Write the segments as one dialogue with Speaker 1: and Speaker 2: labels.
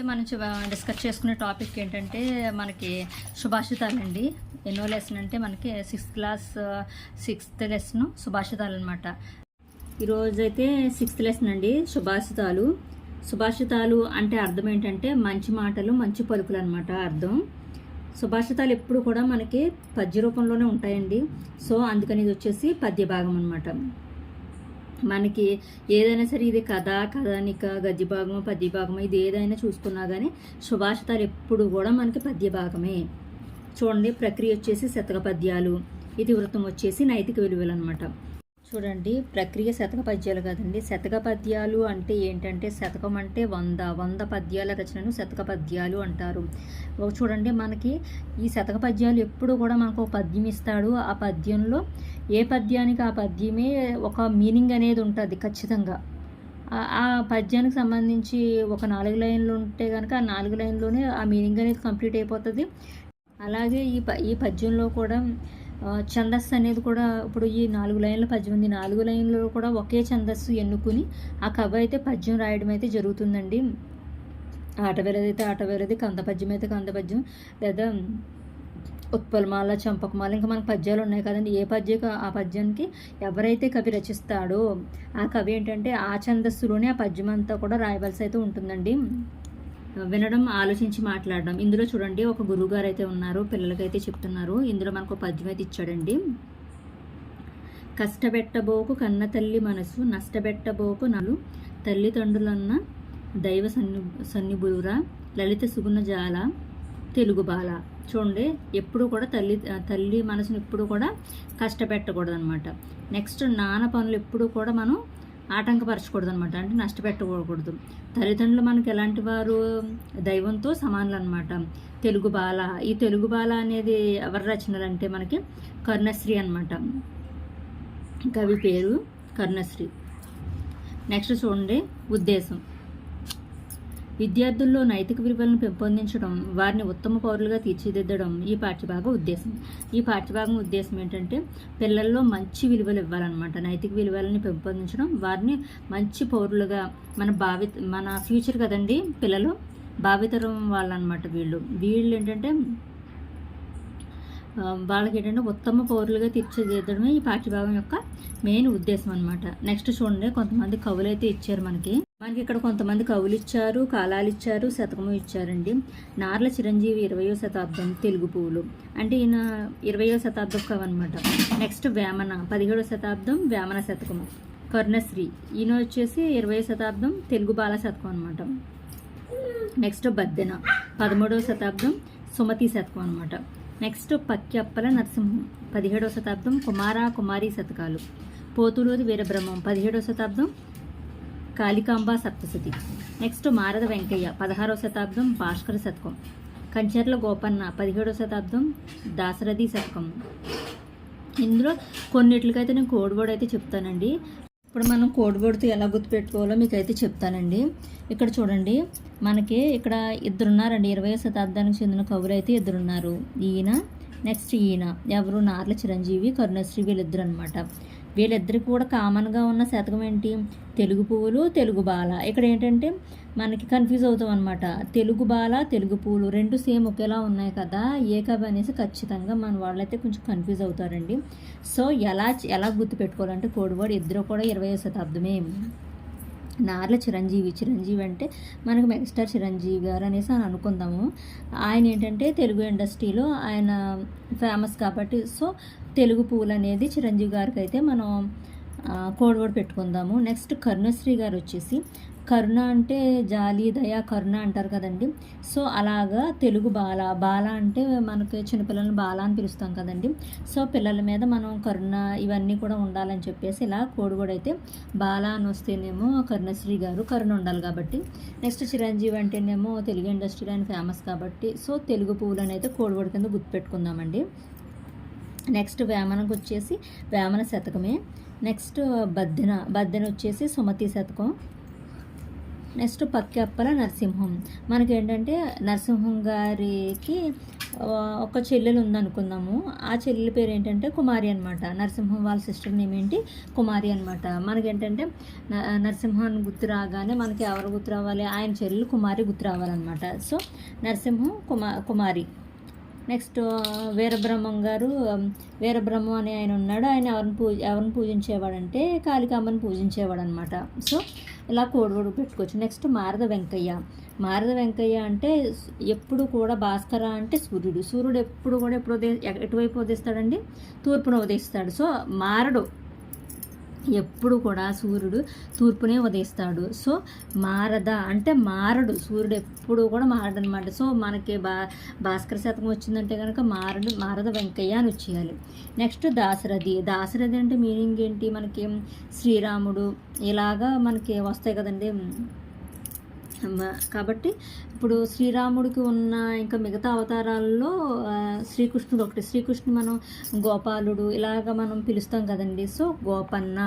Speaker 1: అయితే మనం డిస్కస్ చేసుకునే టాపిక్ ఏంటంటే మనకి సుభాషితాలండి ఎన్నో లెసన్ అంటే మనకి సిక్స్త్ క్లాస్ సిక్స్త్ లెసన్ సుభాషితాలు అనమాట ఈరోజు అయితే సిక్స్త్ లెసన్ అండి సుభాషితాలు సుభాషితాలు అంటే అర్థం ఏంటంటే మంచి మాటలు మంచి పలుకులు అనమాట అర్థం. సుభాషితాలు ఎప్పుడు కూడా మనకి పద్య రూపంలోనే ఉంటాయండి. సో అందుకని ఇది వచ్చేసి పద్య భాగం అనమాట మనకి ఏదైనా సరే ఇది కథ కథానిక గద్యభాగం భాగం ఇది ఏదైనా చూసుకున్నా కానీ సుభాషితాలు ఎప్పుడు కూడా మనకి పద్య భాగమే చూడండి ప్రక్రియ వచ్చేసి శతక పద్యాలు. ఇతివృత్తం వచ్చేసి నైతిక విలువలు అనమాట చూడండి ప్రక్రియ శతక పద్యాలు కదండి. శతక పద్యాలు అంటే ఏంటంటే శతకం అంటే వంద వంద పద్యాల రచనను శతక పద్యాలు అంటారు. చూడండి మనకి ఈ శతక పద్యాలు ఎప్పుడు కూడా మనకు ఒక పద్యం ఇస్తాడు. ఆ పద్యంలో ఏ పద్యానికి ఆ పద్యమే ఒక మీనింగ్ అనేది ఉంటుంది ఖచ్చితంగా. ఆ- పద్యానికి సంబంధించి ఒక నాలుగు లైన్లు ఉంటే కనుక ఆ నాలుగు లైన్లోనే ఆ మీనింగ్ అనేది కంప్లీట్ అయిపోతుంది. అలాగే ఈ ప ఈ పద్యంలో కూడా ఛందస్సు అనేది కూడా ఇప్పుడు ఈ నాలుగు లైన్ల పద్యం ఉంది నాలుగు లైన్లలో కూడా ఒకే ఛందస్సు ఎన్నుకుని ఆ కవి అయితే పద్యం రాయడం అయితే జరుగుతుందండి. ఆట ఆటవేలది ఆట కంద పద్యం అయితే కంద పద్యం లేదా ఉత్పలమాల చంపకమాల ఇంకా మనకు పద్యాలు ఉన్నాయి కదండి. ఏ పద్యకు ఆ పద్యానికి ఎవరైతే కవి రచిస్తాడో ఆ కవి ఏంటంటే ఆ ఛందస్సులోనే ఆ పద్యం అంతా కూడా రాయవలసి అయితే ఉంటుందండి. వినడం ఆలోచించి మాట్లాడడం. ఇందులో చూడండి ఒక గురువుగారు అయితే ఉన్నారు పిల్లలకైతే చెప్తున్నారు. ఇందులో మనకు ఒక పద్యం అయితే ఇచ్చాడండి. కష్టపెట్టబోకు కన్న తల్లి మనసు నష్టపెట్టబోకు నలు తల్లిదండ్రులన్న దైవ సన్ని సన్నిబులురా లలిత సుగుణ జాల తెలుగు బాల. చూడండి ఎప్పుడు కూడా తల్లి తల్లి మనసును ఎప్పుడు కూడా కష్టపెట్టకూడదు అనమాట నెక్స్ట్ నాన్న పనులు ఎప్పుడు కూడా మనం ఆటంకపరచకూడదు అనమాట అంటే నష్టపెట్టకూడదు. తల్లిదండ్రులు మనకి ఎలాంటి వారు? దైవంతో సమానులు అనమాట తెలుగు బాల. ఈ తెలుగు బాల అనేది ఎవరి రచనలు అంటే మనకి కర్ణశ్రీ అనమాట. కవి పేరు కర్ణశ్రీ. నెక్స్ట్ చూడండి. ఉద్దేశం. విద్యార్థుల్లో నైతిక విలువలను పెంపొందించడం వారిని ఉత్తమ పౌరులుగా తీర్చిదిద్దడం ఈ పాఠ్యభాగం ఉద్దేశం. ఈ పాఠ్యభాగం ఉద్దేశం ఏంటంటే పిల్లల్లో మంచి విలువలు ఇవ్వాలన్నమాట. నైతిక విలువలని పెంపొందించడం వారిని మంచి పౌరులుగా మన భావి మన ఫ్యూచర్ కదండి పిల్లలు భావితరం వాళ్ళనమాట వీళ్ళు. వీళ్ళు ఏంటంటే వాళ్ళకి ఏంటంటే ఉత్తమ పౌరులుగా తీర్చిదిద్దడమే ఈ పాఠ్యభాగం యొక్క మెయిన్ ఉద్దేశం అనమాట నెక్స్ట్ చూడండి కొంతమంది కవులు అయితే ఇచ్చారు మనకి. మనకి ఇక్కడ కొంతమంది కవులు ఇచ్చారు కాలాలు ఇచ్చారు శతకము ఇచ్చారండి. నార్ల చిరంజీవి ఇరవయో శతాబ్దం తెలుగు పువ్వులు. అంటే ఈయన ఇరవయో శతాబ్దం కవి అనమాట నెక్స్ట్ వేమన పదిహేడో శతాబ్దం వేమన శతకము. కర్ణశ్రీ. ఈయన వచ్చేసి ఇరవయో శతాబ్దం తెలుగు బాల శతకం అనమాట నెక్స్ట్ బద్దెన పదమూడవ శతాబ్దం సుమతి శతకం అనమాట నెక్స్ట్ పక్కెప్పల నరసింహం పదిహేడవ శతాబ్దం కుమార కుమారి శతకాలు. పోతులూరి వీరబ్రహ్మం పదిహేడవ శతాబ్దం కాళికాంబ సప్తశతి. నెక్స్ట్ మారద వెంకయ్య పదహారవ శతాబ్దం భాస్కర శతకం. కంచర్ల గోపన్న పదిహేడవ శతాబ్దం దాశరథి శతకం. ఇందులో కొన్నిట్లకైతే నేను కోడ్ అయితే చెప్తానండి. ఇప్పుడు మనం కోడిబోర్డుతో ఎలా గుర్తుపెట్టుకోవాలో మీకు అయితే చెప్తానండి. ఇక్కడ చూడండి మనకి ఇక్కడ ఇద్దరున్నారండి. ఇరవై శతాబ్దానికి చెందిన కవులు అయితే ఇద్దరున్నారు. ఈయన నెక్స్ట్ ఈయన. ఎవరు? నార్ల చిరంజీవి కరుణశ్రీ వీళ్ళిద్దరు అనమాట వీళ్ళిద్దరికి కూడా కామన్గా ఉన్న శతకం ఏంటి? తెలుగు పువ్వులు తెలుగు బాల. ఇక్కడ ఏంటంటే మనకి కన్ఫ్యూజ్ అవుతాం అనమాట తెలుగు బాల తెలుగు పువ్వులు రెండు సేమ్ ఒకేలా ఉన్నాయి కదా. ఏ కవి అనేసి ఖచ్చితంగా మన వాళ్ళైతే కొంచెం కన్ఫ్యూజ్ అవుతారండి. సో ఎలా ఎలా గుర్తుపెట్టుకోవాలంటే కోడివాడు ఇద్దరు కూడా ఇరవై శతాబ్దమే. నార్ల చిరంజీవి చిరంజీవి అంటే మనకు మెగాస్టార్ చిరంజీవి గారు అనేసి అని అనుకుందాము. ఆయన ఏంటంటే తెలుగు ఇండస్ట్రీలో ఆయన ఫేమస్ కాబట్టి సో తెలుగు పువ్వులు అనేది చిరంజీవి గారికి అయితే మనం కోడ్ వర్డ్ పెట్టుకుందాము. నెక్స్ట్ కరుణశ్రీ గారు వచ్చేసి కరుణ అంటే జాలి దయ కరుణ అంటారు కదండి. సో అలాగా తెలుగు బాల బాల అంటే మనకి చిన్నపిల్లల్ని బాల అని పిలుస్తాం కదండి. సో పిల్లల మీద మనం కరుణ ఇవన్నీ కూడా ఉండాలని చెప్పేసి ఇలా కోడ్ కూడా అయితే బాల అని వస్తేనేమో కరుణశ్రీ గారు కరుణ ఉండాలి కాబట్టి. నెక్స్ట్ చిరంజీవి అంటేనేమో తెలుగు ఇండస్ట్రీలో ఆయన ఫేమస్ కాబట్టి. సో తెలుగు పువ్వులు అనేది కోడ్ కింద గుర్తుపెట్టుకుందామండి. నెక్స్ట్ వేమనకు వచ్చేసి వేమన శతకమే. నెక్స్ట్ బద్దెన బద్దెన వచ్చేసి సుమతి శతకం. నెక్స్ట్ పక్కెప్పల నరసింహం. మనకి ఏంటంటే నరసింహం గారికి ఒక చెల్లెలు ఉందనుకుందాము. ఆ చెల్లెల పేరు ఏంటంటే కుమారి అనమాట నరసింహం వాళ్ళ సిస్టర్ నేమ్ ఏంటి? కుమారి అనమాట మనకేంటంటే నరసింహం గుర్తు రాగానే మనకి ఎవరు గుర్తు రావాలి? ఆయన చెల్లెలు కుమారి గుర్తు రావాలన్నమాట. సో నరసింహం కుమా కుమారి. నెక్స్ట్ వీరబ్రహ్మం uh, గారు um, వీరబ్రహ్మం అని ఆయన ఉన్నాడు. ఆయన ఎవరిని పూజ ఎవరిని పూజించేవాడంటే కాళికామ్మని పూజించేవాడు అనమాట సో ఇలా కోడివడు పెట్టుకోవచ్చు. నెక్స్ట్ మారద వెంకయ్య. మారద వెంకయ్య అంటే ఎప్పుడు కూడా భాస్కర అంటే సూర్యుడు. సూర్యుడు ఎప్పుడు కూడా ఎప్పుడు ఉదయ ఎటువైపు ఉదయిస్తాడండి? తూర్పున ఉదయిస్తాడు. సో మారడు. ఎప్పుడు కూడా సూర్యుడు తూర్పునే ఉదయిస్తాడు. సో మారద అంటే మారడు. సూర్యుడు ఎప్పుడు కూడా మారడు అనమాట సో మనకి బా భాస్కర శతకం వచ్చిందంటే కనుక మారడు మారద వెంకయ్య అని వచ్చేయాలి. నెక్స్ట్ దాశరథి. దాశరథి అంటే మీనింగ్ ఏంటి? మనకి శ్రీరాముడు ఇలాగా మనకి వస్తాయి కదండి. కాబట్టి ఇప్పుడు శ్రీరాముడికి ఉన్న ఇంకా మిగతా అవతారాల్లో శ్రీకృష్ణుడు ఒకటి. శ్రీకృష్ణుడు మనం గోపాలుడు ఇలాగ మనం పిలుస్తాం కదండి. సో గోపన్న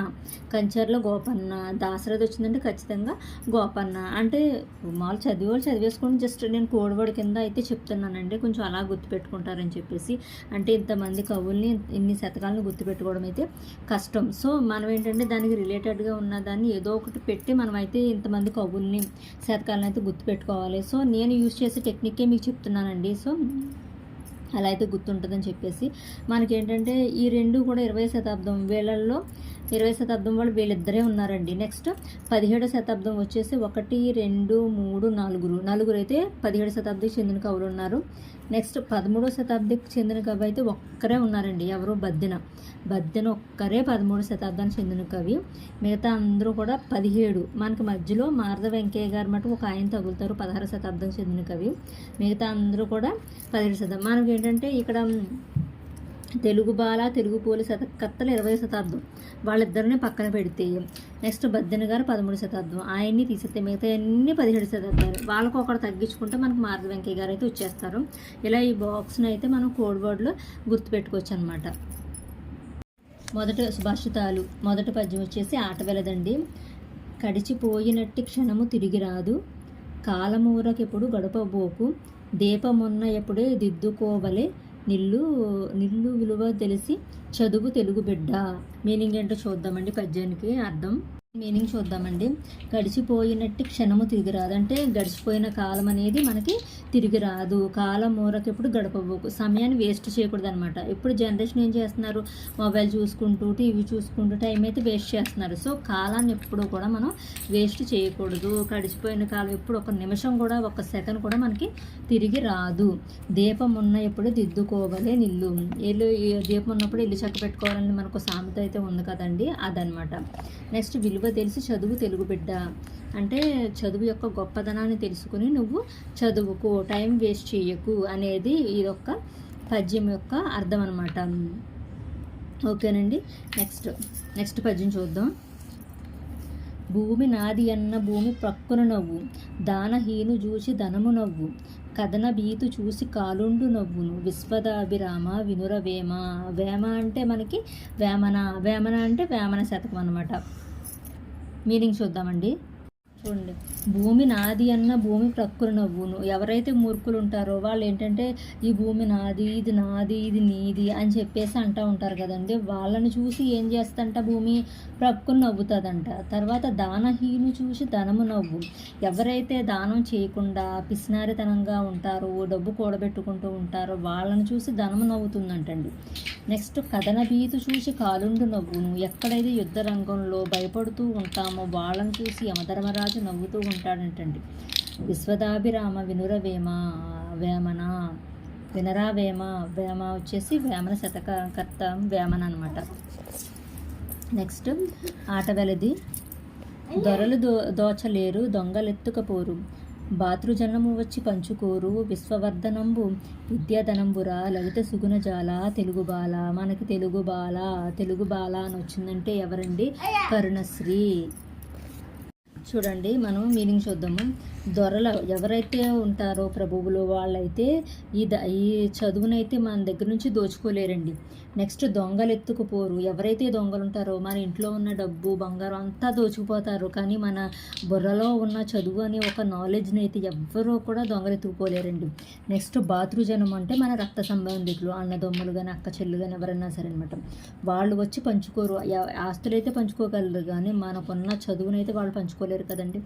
Speaker 1: కంచర్లో గోపన్న దాసరథి వచ్చిందంటే ఖచ్చితంగా గోపన్న. అంటే మామూలు చదివి వాళ్ళు జస్ట్ నేను కోడివాడి కింద అయితే చెప్తున్నానండి. కొంచెం అలా గుర్తుపెట్టుకుంటారని చెప్పేసి. అంటే ఇంతమంది కవుల్ని ఇన్ని శతకాలను గుర్తుపెట్టుకోవడం అయితే కష్టం. సో మనం ఏంటంటే దానికి రిలేటెడ్గా ఉన్న దాన్ని ఏదో ఒకటి పెట్టి మనం అయితే ఇంతమంది కవుల్ని శత శతకాలను అయితే గుర్తుపెట్టుకోవాలి. సో నేను యూజ్ చేసే టెక్నిక్కే మీకు చెప్తున్నానండి. సో అలా అయితే గుర్తుంటుందని చెప్పేసి. మనకేంటంటే ఈ రెండు కూడా ఇరవై శతాబ్దం వేళల్లో ఇరవై శతాబ్దం వాళ్ళు వీళ్ళిద్దరే ఉన్నారండి. నెక్స్ట్ పదిహేడో శతాబ్దం వచ్చేసి ఒకటి రెండు మూడు నలుగురు. నలుగురు అయితే పదిహేడు శతాబ్దికి చెందిన కవులు ఉన్నారు. నెక్స్ట్ పదమూడో శతాబ్దికి చెందిన కవి అయితే ఒక్కరే ఉన్నారండి. ఎవరు? బద్దెన. బద్దెన ఒక్కరే పదమూడో శతాబ్దానికి చెందిన కవి. మిగతా అందరూ కూడా పదిహేడు. మనకి మధ్యలో మారద వెంకయ్య గారు మటుకు ఒక ఆయన తగులుతారు పదహారు శతాబ్దం చెందిన కవి. మిగతా అందరూ కూడా పదిహేడు శతాబ్దం. మనకి ఏంటంటే ఇక్కడ తెలుగు బాల తెలుగు పోలి శతకర్తలు ఇరవై శతాబ్దం. వాళ్ళిద్దరిని పక్కన పెడితే నెక్స్ట్ బద్దెన గారు పదమూడు శతాబ్దం. ఆయన్ని తీసేస్తే మిగతా అన్ని పదిహేడు శతాబ్దాలు. వాళ్ళకు ఒకటి తగ్గించుకుంటే మనకు మారుతి వెంకయ్య గారు అయితే వచ్చేస్తారు. ఇలా ఈ బాక్స్ని అయితే మనం కోడ్ వర్డ్లో గుర్తుపెట్టుకోవచ్చు అనమాట మొదట సుభాషితాలు మొదటి పద్యం వచ్చేసి ఆట కడిచిపోయినట్టు కడిచిపోయినట్టి క్షణము తిరిగి రాదు. కాలమూరకెప్పుడు గడపబోకు. దీపమున్న ఎప్పుడే దిద్దుకోవలే. నిల్లు నిల్లు విలువ తెలిసి చదువు తెలుగు బిడ్డ. మీనింగ్ ఏంటో చూద్దామండి పద్యానికి అర్థం. మీనింగ్ చూద్దామండి. గడిచిపోయినట్టు క్షణము తిరిగి రాదు. అంటే గడిచిపోయిన కాలం అనేది మనకి తిరిగి రాదు. కాలం మూరకెప్పుడు గడపబోకు. సమయాన్ని వేస్ట్ చేయకూడదు అనమాట ఇప్పుడు జనరేషన్ ఏం చేస్తున్నారు? మొబైల్ చూసుకుంటూ టీవీ చూసుకుంటూ టైం అయితే వేస్ట్ చేస్తున్నారు. సో కాలాన్ని ఎప్పుడు కూడా మనం వేస్ట్ చేయకూడదు. గడిచిపోయిన కాలం ఎప్పుడు ఒక నిమిషం కూడా ఒక సెకండ్ కూడా మనకి తిరిగి రాదు. దీపం ఉన్న ఎప్పుడు దిద్దుకోవాలి నిల్లు ఇల్లు దీపం ఉన్నప్పుడు ఇల్లు చక్క పెట్టుకోవాలని మనకు సామెత అయితే ఉంది కదండి. అదనమాట నెక్స్ట్ విలువ తెలిసి చదువు తెలుగు బిడ్డ. అంటే చదువు యొక్క గొప్పదనాన్ని తెలుసుకుని నువ్వు చదువుకో టైం వేస్ట్ చేయకు అనేది ఇదొక్క పద్యం యొక్క అర్థం అనమాట ఓకేనండి? నెక్స్ట్ నెక్స్ట్ పద్యం చూద్దాం. భూమి నాది అన్న భూమి ప్రక్కున నవ్వు దానహీను చూసి ధనము నవ్వు కథన భీతు చూసి కాలుండు నవ్వును విశ్వదాభిరామ వినుర వేమ. వేమ అంటే మనకి వేమన వేమన అంటే వేమన శతకం అనమాట మీనింగ్ చూద్దామండి. చూడండి భూమి నాది అన్న భూమి ప్రక్కులు నవ్వును. ఎవరైతే మూర్ఖులు ఉంటారో వాళ్ళు ఏంటంటే ఈ భూమి నాది ఇది నాది ఇది నీది అని చెప్పేసి అంటూ ఉంటారు కదండి. వాళ్ళని చూసి ఏం చేస్తంట భూమి? ప్రక్కులు నవ్వుతుందంట. తర్వాత దానహీను చూసి ధనము నవ్వు. ఎవరైతే దానం చేయకుండా పిసినారితనంగా ఉంటారో డబ్బు కూడబెట్టుకుంటూ ఉంటారో వాళ్ళని చూసి ధనము నవ్వుతుందంటండి. నెక్స్ట్ కథన భీతు చూసి కాలుండు నవ్వును. ఎక్కడైతే యుద్ధ రంగంలో భయపడుతూ ఉంటామో వాళ్ళని చూసి యమధర్మరాజు నవ్వుతూ ఉంటాడంటండి. విశ్వదాభిరామ వినుర వేమ వేమన వినరా వేమ వేమ వచ్చేసి వేమన శతకర్త వేమన అనమాట నెక్స్ట్ ఆటవెలది దొరలు దో దోచలేరు దొంగలెత్తుకపోరు భాతృజనము వచ్చి పంచుకోరు విశ్వవర్ధనంబు విద్యాధనంబురా లలిత సుగుణజాల తెలుగు బాల మనకి తెలుగు బాల తెలుగు బాల అని వచ్చిందంటే ఎవరండి? కరుణశ్రీ. చూడండి మనం మీనింగ్ చూద్దాము. దొరల ఎవరైతే ఉంటారో ప్రభువులు వాళ్ళైతే ఈ ద ఈ చదువునైతే మన దగ్గర నుంచి దోచుకోలేరండి. నెక్స్ట్ దొంగలు ఎత్తుకుపోరు ఎవరైతే దొంగలు ఉంటారో మన ఇంట్లో ఉన్న డబ్బు బంగారం అంతా దోచుకుపోతారు. కానీ మన బుర్రలో ఉన్న చదువు అనే ఒక నాలెడ్జ్ని అయితే ఎవ్వరూ కూడా దొంగలు ఎత్తుకుపోలేరండి నెక్స్ట్ బాతృజనం అంటే మన రక్త సంబంధికులు అన్నదమ్ములు కానీ అక్క చెల్లు కానీ ఎవరైనా సరే అనమాట వాళ్ళు వచ్చి పంచుకోరు. ఆస్తులైతే పంచుకోగలరు కానీ మనకున్న చదువునైతే వాళ్ళు పంచుకోలేరు. కదండి.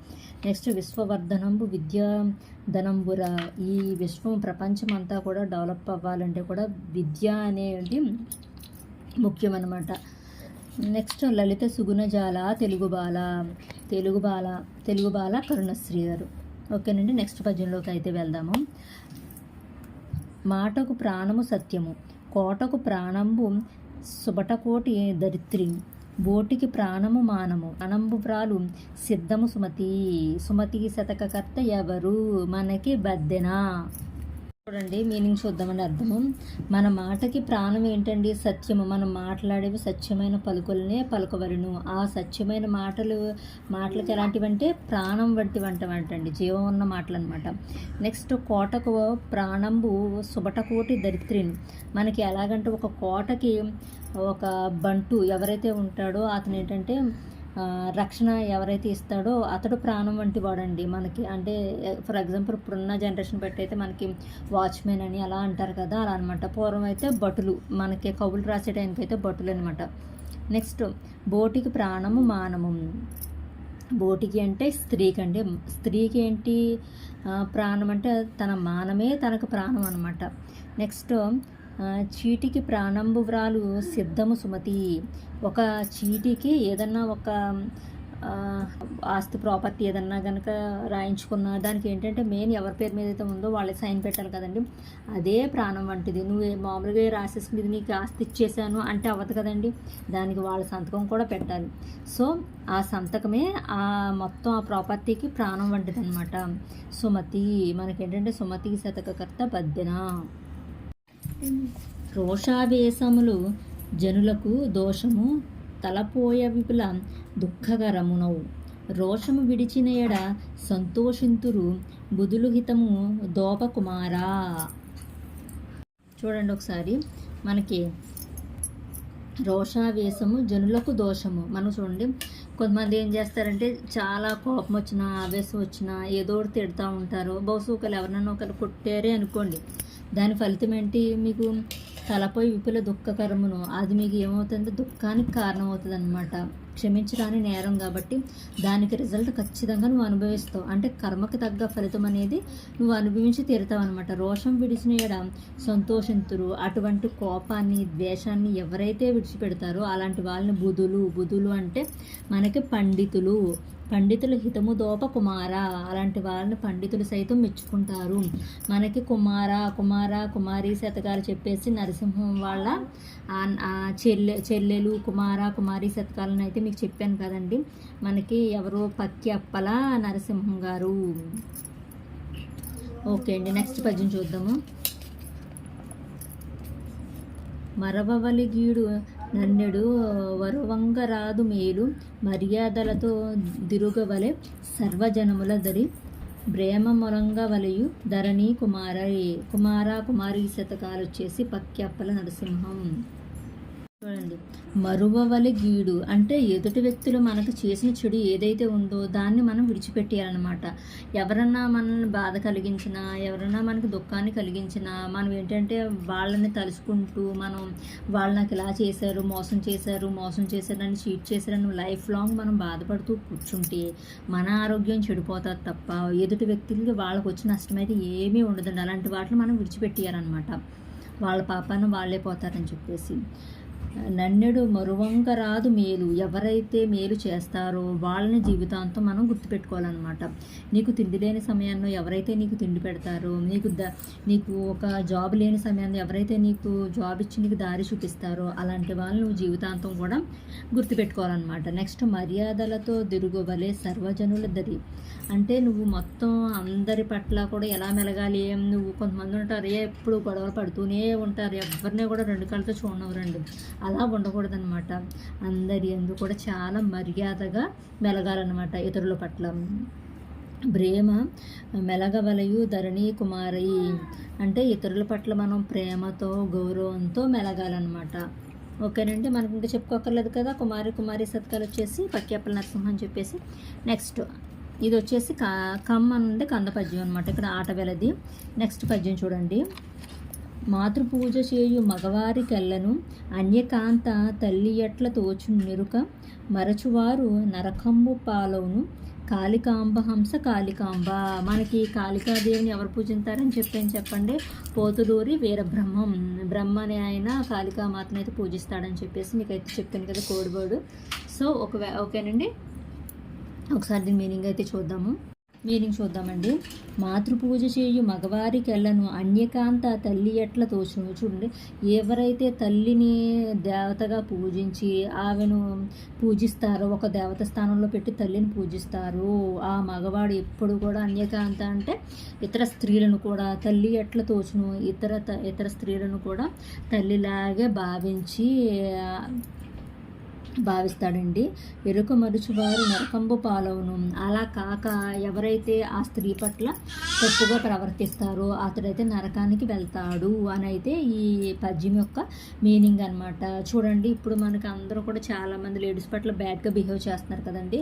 Speaker 1: నెక్స్ట్ విశ్వవర్ధనంబు విద్యా ధనంబుర ఈ విశ్వం ప్రపంచం అంతా కూడా డెవలప్ అవ్వాలంటే కూడా విద్య అనేది ముఖ్యమన్నమాట. నెక్స్ట్ లలిత సుగుణజాల తెలుగు బాల తెలుగు బాల తెలుగు బాల కరుణశ్రీ గారు. ఓకేనండి నెక్స్ట్ పద్యంలోకి అయితే వెళ్దాము. మాటకు ప్రాణము సత్యము కోటకు ప్రాణంబు సుబటకోటి దరిత్రి బోటికి ప్రాణము మానము. అనంబుప్రాలు సిద్ధము సుమతి. సుమతి శతకకర్త ఎవరు? మనకి బద్దెనా? చూడండి మీనింగ్ చూద్దామని అర్థము మన మాటకి ప్రాణం ఏంటండి? సత్యము. మనం మాట్లాడేవి సత్యమైన పలుకులనే పలుకవలను. ఆ సత్యమైన మాటలు మాటలకి ఎలాంటివంటే ప్రాణం వంటి వంటమంటండి జీవం ఉన్న మాటలు అనమాట నెక్స్ట్ కోటకు ప్రాణంబు సుబటకోటి దరిద్రిని. మనకి ఎలాగంటే ఒక కోటకి ఒక బంటు ఎవరైతే ఉంటాడో అతను ఏంటంటే రక్షణ ఎవరైతే ఇస్తాడో అతడు ప్రాణం వంటి వాడండి. మనకి అంటే ఫర్ ఎగ్జాంపుల్ ఇప్పుడున్న జనరేషన్ బట్టి అయితే మనకి వాచ్మెన్ అని అలా అంటారు కదా అలా అనమాట పూర్వం అయితే భటులు మనకి కవులు రాసే టైంకి అయితే భటులు అనమాట నెక్స్ట్ బోటికి ప్రాణము మానము. బోటికి అంటే స్త్రీకి అండి. స్త్రీకి ఏంటి? ప్రాణం అంటే తన మానమే తనకు ప్రాణం అనమాట నెక్స్ట్ చీటికి ప్రాణంబు వ్రాలు సిద్ధము సుమతి. ఒక చీటికి ఏదన్నా ఒక ఆస్తి ప్రాపర్టీ ఏదన్నా కనుక రాయించుకున్న దానికి ఏంటంటే మెయిన్ ఎవరి పేరు మీద అయితే ఉందో వాళ్ళే సైన్ పెట్టాలి కదండి. అదే ప్రాణం వంటిది. నువ్వు మామూలుగా రాసేసుకుని మీద నీకు ఆస్తి ఇచ్చేసాను అంటే అవ్వదు కదండి. దానికి వాళ్ళ సంతకం కూడా పెట్టాలి. సో ఆ సంతకమే ఆ మొత్తం ఆ ప్రాపర్టీకి ప్రాణం వంటిది అనమాట సుమతి. మనకేంటంటే సుమతి శతకకర్త బద్దెన. రోషావేశములు జనులకు దోషము తలపోయ విపుల దుఃఖకరమునవు. రోషము విడిచిన ఎడ సంతోషింతురు బుధులు హితము దోపకుమారా. చూడండి ఒకసారి మనకి రోషావేశము జనులకు దోషము. మనం చూడండి కొంతమంది ఏం చేస్తారంటే చాలా కోపం వచ్చినా ఆవేశం వచ్చినా ఏదో ఒకటి తిడతా ఉంటారు. బహుశా ఒకరు ఎవరినైనా ఒకరు కొట్టారే అనుకోండి. దాని ఫలితం ఏంటి? మీకు తలపై విపుల దుఃఖకరమును. అది మీకు ఏమవుతుంది? దుఃఖానికి కారణం అవుతుంది అనమాట క్షమించడానికి నేరం కాబట్టి దానికి రిజల్ట్ ఖచ్చితంగా నువ్వు అనుభవిస్తావు. అంటే కర్మకి తగ్గ ఫలితం అనేది నువ్వు అనుభవించి తీరుతావు అనమాట రోషం విడిచిన ఎడ సంతోషింతురు. అటువంటి కోపాన్ని ద్వేషాన్ని ఎవరైతే విడిచిపెడతారో అలాంటి వాళ్ళని బుధులు బుధులు అంటే మనకి పండితులు. పండితుల హితము దోప కుమార. అలాంటి వాళ్ళని పండితులు సైతం మెచ్చుకుంటారు. మనకి కుమార కుమార కుమారి శతకాలు చెప్పేసి నరసింహం వాళ్ళ చెల్లె చెల్లెలు కుమార కుమారి శతకాలను అయితే మీకు చెప్పాను కదండి. మనకి ఎవరు పక్కి అప్పల నరసింహం గారు. ఓకే అండి నెక్స్ట్ పద్యం చూద్దాము. మరవవలిగీడు నన్నెడు వరువంగరాదు మేలు మర్యాదలతో దిరుగవలె సర్వజనముల దరి బ్రేమములంగవలయు ధరణి కుమారై కుమార కుమారి శతకాలు వచ్చేసి పక్కెప్పల నరసింహం. చూడండి. మరువవలి గీడు అంటే ఎదుటి వ్యక్తులు మనకు చేసిన చెడు ఏదైతే ఉందో దాన్ని మనం విడిచిపెట్టేయాలన్నమాట. ఎవరన్నా మనల్ని బాధ కలిగించినా ఎవరన్నా మనకు దుఃఖాన్ని కలిగించినా మనం ఏంటంటే వాళ్ళని తలుచుకుంటూ మనం వాళ్ళు నాకు ఇలా చేశారు మోసం చేశారు మోసం చేశారని చీట్ చేశారని లైఫ్ లాంగ్ మనం బాధపడుతూ కూర్చుంటే మన ఆరోగ్యం చెడిపోతుంది తప్ప ఎదుటి వ్యక్తులకి వాళ్ళకి వచ్చిన నష్టం అయితే ఏమీ ఉండదండి. అలాంటి వాటిని మనం విడిచిపెట్టేయాలన్నమాట. వాళ్ళ పాపాన వాళ్ళే పోతారని చెప్పేసి. నన్నెడు మరువంక రాదు మేలు. ఎవరైతే మేలు చేస్తారో వాళ్ళని జీవితాంతం మనం గుర్తుపెట్టుకోవాలన్నమాట. నీకు తిండి లేని సమయాల్లో ఎవరైతే నీకు తిండి పెడతారో నీకు ద నీకు ఒక జాబ్ లేని సమయాల్లో ఎవరైతే నీకు జాబ్ ఇచ్చి నీకు దారి చూపిస్తారో అలాంటి వాళ్ళని నువ్వు జీవితాంతం కూడా గుర్తుపెట్టుకోవాలన్నమాట. నెక్స్ట్ మర్యాదలతో దిరుగువలే సర్వజనుల దరి. అంటే నువ్వు మొత్తం అందరి పట్ల కూడా ఎలా మెలగాలి? ఏం నువ్వు కొంతమంది ఉంటారు ఎప్పుడు గొడవ పడుతూనే ఉంటారు. ఎవరిని కూడా రెండు కళ్ళతో చూడనవరండి అలా ఉండకూడదనమాట అందరి అందు కూడా చాలా మర్యాదగా మెలగాలన్నమాట ఇతరుల పట్ల. ప్రేమ మెలగవలయు ధరణి కుమారి అంటే ఇతరుల పట్ల మనం ప్రేమతో గౌరవంతో మెలగాలన్నమాట. ఓకేనండి? మనకి ఇంకా చెప్పుకోకర్లేదు కదా? కుమారి కుమారి సత్కాలు వచ్చేసి పక్కేపల నరసింహ అని చెప్పేసి. నెక్స్ట్ ఇది వచ్చేసి కా కమ్మ అని కంద పద్యం అనమాట ఇక్కడ ఆట వెలది. నెక్స్ట్ పద్యం చూడండి. మాతృపూజ చేయు మగవారి కెల్లను అన్యకాంత తల్లి ఎట్ల తోచు నిరుక మరచువారు నరకంబు పాలవును కాళికాంబ హంస కాళికాంబ. మనకి కాళికాదేవిని ఎవరు పూజింతారని చెప్పాను చెప్పండి. పోతులూరి వీరబ్రహ్మం. బ్రహ్మ అనే ఆయన కాళికామాతను అయితే పూజిస్తాడని చెప్పేసి మీకైతే చెప్పాను కదా కోడిబోడు సో ఒక ఓకేనండి? ఒకసారి దీని మీనింగ్ అయితే చూద్దాము. మీనింగ్ చూద్దామండి. మాతృపూజ చేయు మగవారికెళ్ళను అన్యకాంత తల్లి ఎట్ల తోచును? చూడండి. ఎవరైతే తల్లిని దేవతగా పూజించి ఆమెను పూజిస్తారో ఒక దేవత స్థానంలో పెట్టి తల్లిని పూజిస్తారు ఆ మగవాడు ఎప్పుడు కూడా అన్యకాంత అంటే ఇతర స్త్రీలను కూడా తల్లి ఎట్ల తోచును? ఇతర ఇతర స్త్రీలను కూడా తల్లిలాగే భావించి భావిస్తాడండి. ఎరుక మరుచువారు నరకంబు పాలవును. అలా కాక ఎవరైతే ఆ స్త్రీ పట్ల తప్పుగా ప్రవర్తిస్తారో అతడైతే నరకానికి వెళ్తాడు అని అయితే ఈ పద్యం యొక్క మీనింగ్ అనమాట చూడండి ఇప్పుడు మనకు అందరూ కూడా చాలామంది లేడీస్ పట్ల బ్యాడ్గా బిహేవ్ చేస్తున్నారు కదండి.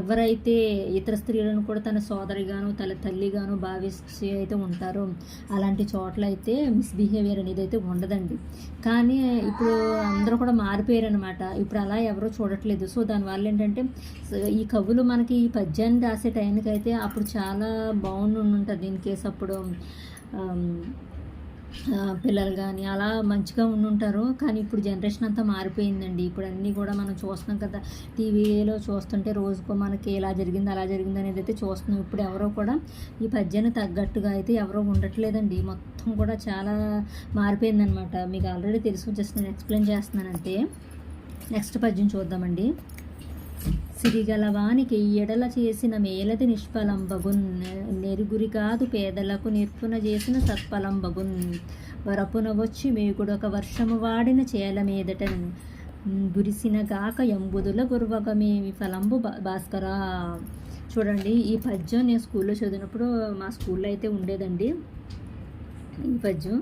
Speaker 1: ఎవరైతే ఇతర స్త్రీలను కూడా తన సోదరిగాను తన తల్లిగాను భావించి అయితే ఉంటారో అలాంటి చోట్ల అయితే మిస్బిహేవియర్ అనేది అయితే ఉండదండి. కానీ ఇప్పుడు అందరూ కూడా మారిపోయారు అనమాట ఇప్పుడు అలా ఎవరో చూడట్లేదు. సో దానివల్ల ఏంటంటే ఈ కవులు మనకి ఈ పద్యాన్ని రాసే టైంకి అయితే అప్పుడు చాలా బాగుండి ఉంటుంది ఇన్ కేసు అప్పుడు పిల్లలు కానీ అలా మంచిగా ఉండుంటారు. కానీ ఇప్పుడు జనరేషన్ అంతా మారిపోయిందండి. ఇప్పుడు అన్నీ కూడా మనం చూస్తున్నాం కదా టీవీలో చూస్తుంటే రోజుకో మనకి ఎలా జరిగింది అలా జరిగింది అనేది అయితే చూస్తున్నాం. ఇప్పుడు ఎవరో కూడా ఈ పద్యాన్ని తగ్గట్టుగా అయితే ఎవరో ఉండట్లేదండి. మొత్తం కూడా చాలా మారిపోయిందనమాట మీకు ఆల్రెడీ తెలుసు జస్ట్ నేను ఎక్స్ప్లెయిన్ చేస్తున్నానంటే. నెక్స్ట్ పద్యం చూద్దామండి. సిరిగలవానికి ఎడల చేసిన మేలది నిష్ఫలంబగున్ నెరుగురి కాదు పేదలకు నిర్పున చేసిన సత్ఫలంబగున్. వరపున వచ్చి మేగుడొక వర్షము వాడిన చేల మీదట గురిసిన గాక ఎంబుదుల గుర్వగమేమి ఫలంబు భాస్కరా. చూడండి ఈ పద్యం నేను స్కూల్లో చదివినప్పుడు మా స్కూల్లో అయితే ఉండేదండి. ఈ పద్యం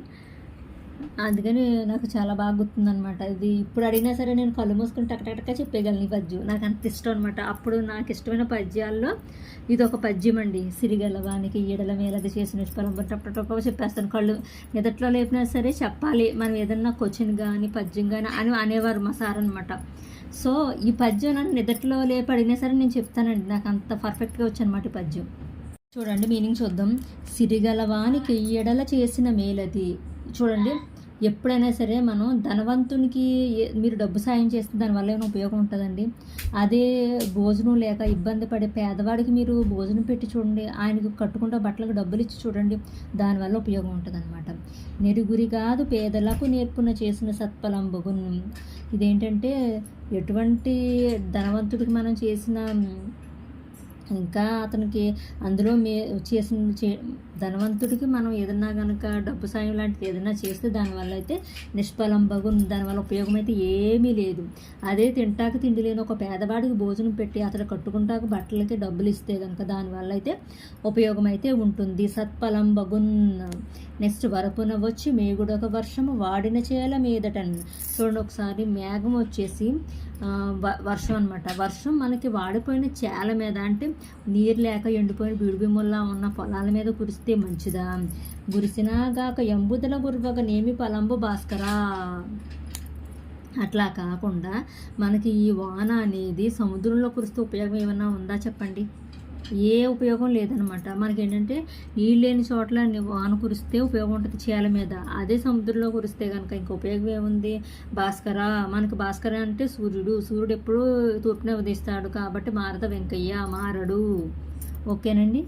Speaker 1: అందుకని నాకు చాలా బాగా గుర్తుందనమాట ఇది ఇప్పుడు అడిగినా సరే నేను కళ్ళు మూసుకుని టకటక చెప్పేయగలను ఈ పద్యం. నాకు అంత ఇష్టం అనమాట అప్పుడు నాకు ఇష్టమైన పద్యాల్లో ఇది ఒక పద్యం అండి. సిరిగలవానికి ఈడల మేలది చేసిన నిష్ఫలం టప్ప చెప్పేస్తాను. కళ్ళు నిదట్లో లేపినా సరే చెప్పాలి. మనం ఏదన్నా క్వశ్చన్ కానీ పద్యం కానీ అని అనేవారు మా సార్ అనమాట సో ఈ పద్యం నన్ను నిదట్లో లేపి అడిగినా సరే నేను చెప్తానండి. నాకు అంత పర్ఫెక్ట్గా వచ్చనమాట ఈ పద్యం. చూడండి మీనింగ్ చూద్దాం. సిరిగలవానికి ఎడల చేసిన మేలది చూడండి ఎప్పుడైనా సరే మనం ధనవంతునికి మీరు డబ్బు సాయం చేస్తే దానివల్ల ఏమైనా ఉపయోగం ఉంటుందండి? అదే భోజనం లేక ఇబ్బంది పడే పేదవాడికి మీరు భోజనం పెట్టి చూడండి ఆయనకు కట్టుకుంటే బట్టలకు డబ్బులు ఇచ్చి చూడండి దానివల్ల ఉపయోగం ఉంటుంది అనమాట నిరుగురి కాదు పేదలకు నేర్పున చేసిన సత్ఫలం బగున్ ఇదేంటంటే ఎటువంటి ధనవంతుడికి మనం చేసిన ఇంకా అతనికి అందులో మే చేసిన చే ధనవంతుడికి మనం ఏదన్నా కనుక డబ్బు సాయం లాంటిది ఏదైనా చేస్తే దానివల్ల అయితే నిష్ఫలం బగు దానివల్ల ఉపయోగం అయితే ఏమీ లేదు. అదే తింటాక తిండి లేని ఒక పేదవాడికి భోజనం పెట్టి అతడు కట్టుకుంటాక బట్టలకి డబ్బులు ఇస్తే కనుక దానివల్ల అయితే ఉపయోగం అయితే ఉంటుంది. సత్ఫలం బగున్ నెక్స్ట్ వరపున వచ్చి మేగుడొక వర్షము వాడిన చేల మీదట చూడండి ఒకసారి మేఘం వచ్చేసి వర్షం అనమాట వర్షం మనకి వాడిపోయిన చేల మీద అంటే నీరు లేక ఎండిపోయిన బీడుబిమ్మల్లా ఉన్న పొలాల మీద కురిస్తే మంచిదా? గురిసినాగాక ఎంబుదల గురువగ నేమి పలంబు భాస్కరా. అట్లా కాకుండా మనకి ఈ వాన అనేది సముద్రంలో కురిస్తే ఉపయోగం ఏమన్నా ఉందా చెప్పండి? ఏ ఉపయోగం లేదనమాట మనకి ఏంటంటే నీళ్ళు లేని చోట్ల వాన కురిస్తే ఉపయోగం ఉంటుంది చేల మీద. అదే సముద్రంలో కురిస్తే కనుక ఇంకా ఉపయోగం ఏముంది? భాస్కర. మనకి భాస్కర అంటే సూర్యుడు. సూర్యుడు ఎప్పుడూ తూర్పునే ఉదయిస్తాడు కాబట్టి మారద వెంకయ్య మారడు. ఓకేనండి?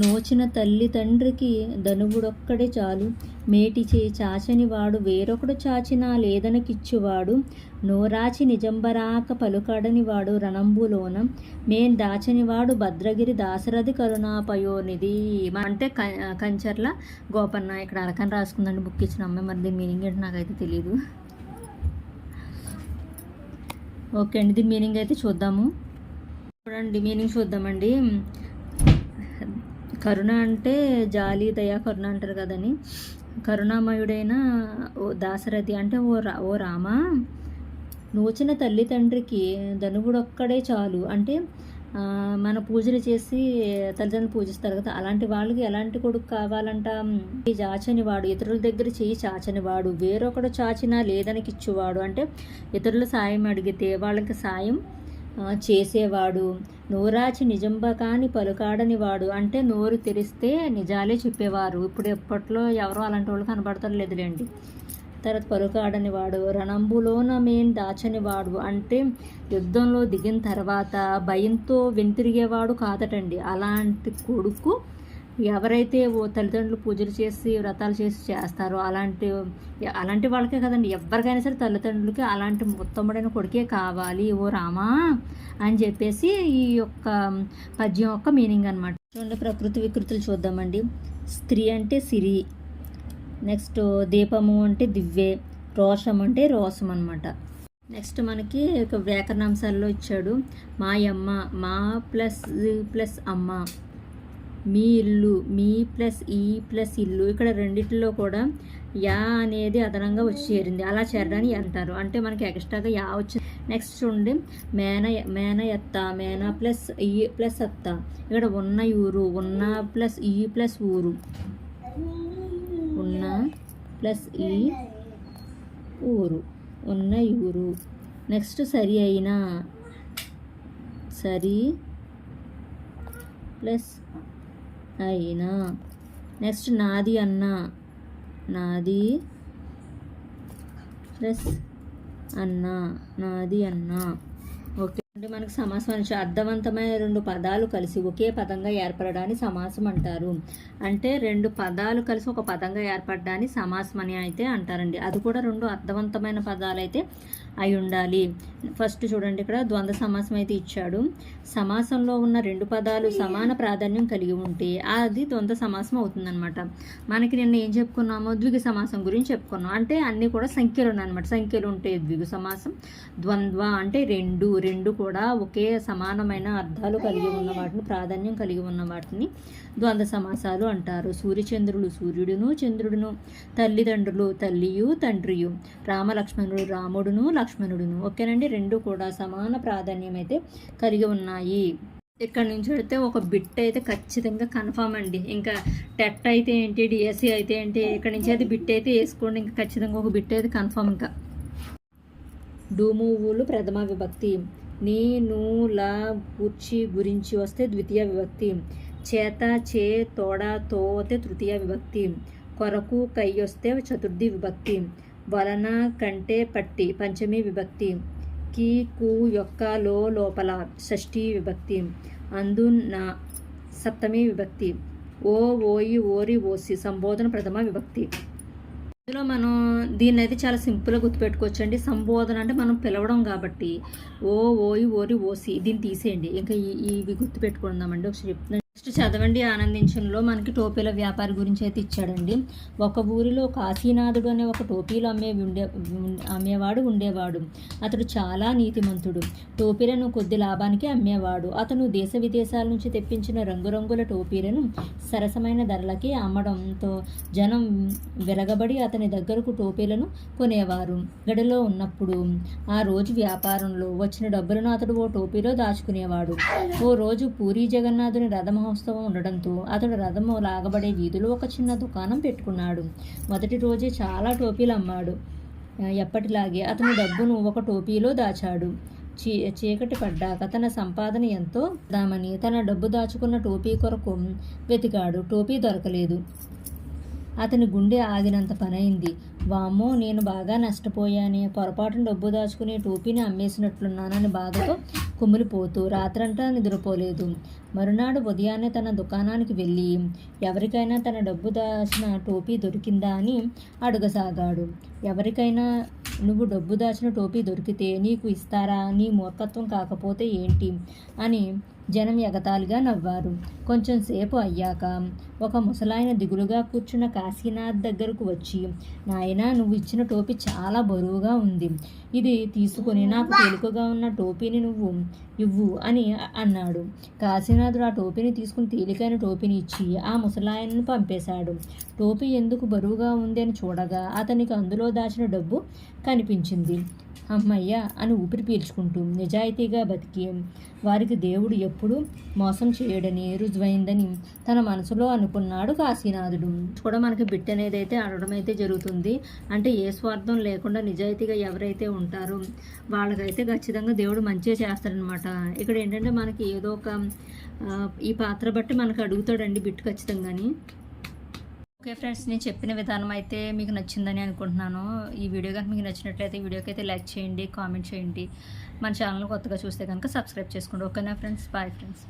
Speaker 1: నోచిన తల్లి తండ్రికి ధనువుడొక్కడే చాలు. మేటి చే చాచని వాడు వేరొకడు చాచినా లేదనకిచ్చువాడు. నోరాచి నిజంబరాక పలుకడని వాడు రణంబులోన. మేం దాచనివాడు భద్రగిరి దాశరథి కరుణాపయోనిధి అంటే కంచర్ల గోపన్న ఇక్కడ అరకని రాసుకుందండి బుక్ ఇచ్చిన అమ్మాయి. మరి దీని మీనింగ్ ఏంటి నాకైతే తెలియదు ఓకే అండి దీని మీనింగ్ అయితే చూద్దాము. చూడండి మీనింగ్ చూద్దామండి. కరుణ అంటే జాలి దయా కరుణ అంటారు కదని కరుణామయుడైన ఓ దాశరథి అంటే ఓ రా ఓ రామా నూచిన తల్లి తండ్రికి ధనువుడొక్కడే చాలు. అంటే మన పూజలు చేసి తల్లిదండ్రులు పూజిస్తారు కదా. అలాంటి వాళ్ళకి ఎలాంటి కొడుకు కావాలంట? చాచని వాడు ఇతరుల దగ్గర చేయి చాచని వాడు వేరొకడు చాచినా లేదనికి ఇచ్చేవాడు అంటే ఇతరుల సాయం అడిగితే వాళ్ళకి సాయం చేసేవాడు. నోరాచి నిజంబా కాని పలుకాడని వాడు అంటే నోరు తెరిస్తే నిజాలే చెప్పేవారు. ఇప్పుడు ఎప్పట్లో ఎవరో అలాంటి వాళ్ళు కనబడతారు లేదులేండి. తర్వాత పలుకాడని వాడు రణంబులోన మేం దాచని వాడు అంటే యుద్ధంలో దిగిన తర్వాత భయంతో వెంతిరిగేవాడు కాదటండి. అలాంటి కొడుకు ఎవరైతే ఓ తల్లిదండ్రులు పూజలు చేసి వ్రతాలు చేసి చేస్తారో అలాంటి అలాంటి వాళ్ళకే కదండి. ఎవరికైనా సరే తల్లిదండ్రులకి అలాంటి ఉత్తముడైన కొడుకే కావాలి. ఓ రామా అని చెప్పేసి ఈ యొక్క పద్యం యొక్క మీనింగ్ అనమాట చూడండి ప్రకృతి వికృతులు చూద్దామండి. స్త్రీ అంటే సిరి నెక్స్ట్ దీపము అంటే దివ్వే రోషం అంటే రోషం అనమాట నెక్స్ట్ మనకి ఒక వ్యాకరణాంశాల్లో ఇచ్చాడు మాయమ్మ మా ప్లస్ ప్లస్ అమ్మ. మీ ఇల్లు మీ ప్లస్ ఈ ప్లస్ ఇల్లు ఇక్కడ రెండిట్లో కూడా యా అనేది అదనంగా వచ్చి చేరింది. అలా చేరడాన్ని అంటారు. అంటే మనకి ఎక్స్ట్రాగా యా వచ్చి నెక్స్ట్ చూడండి. మేన మేన ఎత్త మేన ప్లస్ ఈ ప్లస్ అత్త. ఇక్కడ ఉన్న ఊరు ఉన్న ప్లస్ ఈ ప్లస్ ఊరు. ఉన్న ప్లస్ ఈ ఊరు. ఉన్న ఊరు. నెక్స్ట్ సరి అయిన సరి ప్లస్ అయినా. నెక్స్ట్ నాది అన్న. నాది ప్లస్ అన్న. నాది అన్న. ఓకే. అంటే మనకు సమాసం అని అర్థవంతమైన రెండు పదాలు కలిసి ఒకే పదంగా ఏర్పడడాన్ని సమాసం అంటారు. అంటే రెండు పదాలు కలిసి ఒక పదంగా ఏర్పడడాన్ని సమాసం అని అయితే అంటారండి. అది కూడా రెండు అర్థవంతమైన పదాలు అయితే అయి ఉండాలి. ఫస్ట్ చూడండి ఇక్కడ ద్వంద్వ సమాసం అయితే ఇచ్చాడు. సమాసంలో ఉన్న రెండు పదాలు సమాన ప్రాధాన్యం కలిగి ఉంటే అది ద్వంద్వ సమాసం అవుతుందన్నమాట. మనకి నిన్న ఏం చెప్పుకున్నామో ద్విగు సమాసం గురించి చెప్పుకున్నాం. అంటే అన్నీ కూడా సంఖ్యలు ఉన్నాయన్నమాట. సంఖ్యలు ఉంటే ద్విగు సమాసం ద్వంద్వ అంటే రెండు. రెండు కూడా ఒకే సమానమైన అర్థాలు కలిగి ఉన్న వాటిని ప్రాధాన్యం కలిగి ఉన్న వాటిని ద్వంద్వ సమాసాలు అంటారు. సూర్యచంద్రులు సూర్యుడును చంద్రుడును తల్లిదండ్రులు తల్లియు తండ్రియు. రామలక్ష్మణుడు రాముడును లక్ష్మణుడును. ఓకేనండి? రెండు కూడా సమాన ప్రాధాన్యం అయితే కలిగి ఉన్నాయి. ఇక్కడ నుంచి పెడితే ఒక బిట్ అయితే ఖచ్చితంగా కన్ఫామ్ అండి. ఇంకా టెట్ అయితే ఏంటి డిఎస్సి అయితే ఏంటి ఇక్కడ నుంచి అయితే బిట్ అయితే వేసుకోండి. ఇంకా ఖచ్చితంగా ఒక బిట్ అయితే కన్ఫామ్ ఇంకా. డూమువులు ప్రథమ విభక్తి. నీ లా గుర్చి గురించి వస్తే ద్వితీయ విభక్తి. చేత చే తోడ తోతే తృతీయ విభక్తి. కొరకు కై వస్తే చతుర్థి విభక్తి. వలన కంటే పట్టి పంచమి విభక్తి. కీ కు యొక్క లో లోపల షష్ఠీ విభక్తి. అందున సప్తమి విభక్తి. ఓ ఓయి ఓరి ఓసి సంబోధన ప్రథమ విభక్తి. ఇందులో మనం దీన్ని అయితే చాలా సింపుల్గా గుర్తుపెట్టుకోవచ్చు అండి సంబోధన అంటే మనం పిలవడం కాబట్టి. ఓ ఓయి ఓరి ఓసి దీన్ని తీసేయండి. ఇంకా ఈ- ఇవి గుర్తుపెట్టుకుందామండి. ఒకసారి చెప్తున్నాను నెక్స్ట్ చదవండి ఆనందించంలో మనకి టోపీల వ్యాపారి గురించి అయితే ఇచ్చాడండి. ఒక ఊరిలో కాశీనాథుడు అనే ఒక టోపీలు అమ్మే ఉండే అమ్మేవాడు ఉండేవాడు. అతడు చాలా నీతిమంతుడు. టోపీలను కొద్ది లాభానికి అమ్మేవాడు. అతను దేశ విదేశాల నుంచి తెప్పించిన రంగురంగుల టోపీలను సరసమైన ధరలకి అమ్మడంతో జనం విరగబడి అతని దగ్గరకు టోపీలను కొనేవారు. గడిలో ఉన్నప్పుడు ఆ రోజు వ్యాపారంలో వచ్చిన డబ్బులను అతడు ఓ టోపీలో దాచుకునేవాడు. ఓ రోజు పూరి జగన్నాథుని రథమహోత్సవం మహోత్సవం ఉండడంతో అతడు రథము లాగబడే వీధిలో ఒక చిన్న దుకాణం పెట్టుకున్నాడు. మొదటి రోజే చాలా టోపీలు అమ్మాడు. ఎప్పటిలాగే అతను డబ్బును ఒక టోపీలో దాచాడు. చీ చీకటి పడ్డాక తన సంపాదన ఎంతో దామని తన డబ్బు దాచుకున్న టోపీ కొరకు వెతికాడు. టోపీ దొరకలేదు. అతని గుండె ఆగినంత పనైంది. వామ్మో నేను బాగా నష్టపోయానే పొరపాటున డబ్బు దాచుకునే టోపీని అమ్మేసినట్లున్నానని బాధతో కుమిలిపోతూ రాత్రంతా నిద్రపోలేదు. మరునాడు ఉదయాన్నే తన దుకాణానికి వెళ్ళి ఎవరికైనా తన డబ్బు దాచిన టోపీ దొరికిందా అని అడగసాగాడు. ఎవరికైనా నువ్వు డబ్బు దాచిన టోపీ దొరికితే నీకు ఇస్తారా? నీ మూర్ఖత్వం కాకపోతే ఏంటి? అని జనం ఎగతాళిగా నవ్వారు. కొంచెం సేపు అయ్యాక ఒక ముసలాయన దిగులుగా కూర్చున్న కాశీనాథ్ దగ్గరకు వచ్చి నాయనా నువ్వు ఇచ్చిన టోపీ చాలా బరువుగా ఉంది. ఇది తీసుకొని నాకు తేలికగా ఉన్న టోపీని నువ్వు ఇవ్వు అని అన్నాడు. కాశీనాథుడు ఆ టోపీని తీసుకుని తేలికైన టోపీని ఇచ్చి ఆ ముసలాయనను పంపేశాడు. టోపీ ఎందుకు బరువుగా ఉంది అని చూడగా అతనికి అందులో దాచిన డబ్బు కనిపించింది. అమ్మయ్య అని ఊపిరి పీల్చుకుంటూ నిజాయితీగా బతికి వారికి దేవుడు ఎప్పుడూ మోసం చేయడని రుజువైందని తన మనసులో అనుకున్నాడు కాశీనాథుడు. కూడా మనకి బిట్ అనేది అయితే అడగడం అయితే జరుగుతుంది. అంటే ఏ స్వార్థం లేకుండా నిజాయితీగా ఎవరైతే ఉంటారో వాళ్ళకైతే ఖచ్చితంగా దేవుడు మంచిగా చేస్తాడనమాట ఇక్కడ ఏంటంటే మనకి ఏదో ఒక ఈ పాత్ర బట్టి మనకు అడుగుతాడండి బిట్ ఖచ్చితంగాని. ఓకే ఫ్రెండ్స్ నేను చెప్పిన విధానం అయితే మీకు నచ్చిందని అనుకుంటున్నాను. ఈ వీడియో కనుక మీకు నచ్చినట్లయితే వీడియోకి అయితే లైక్ చేయండి కామెంట్ చేయండి. మన ఛానల్ కొత్తగా చూస్తే కనుక సబ్స్క్రైబ్ చేసుకోండి. ఓకేనా ఫ్రెండ్స్? Bye friends.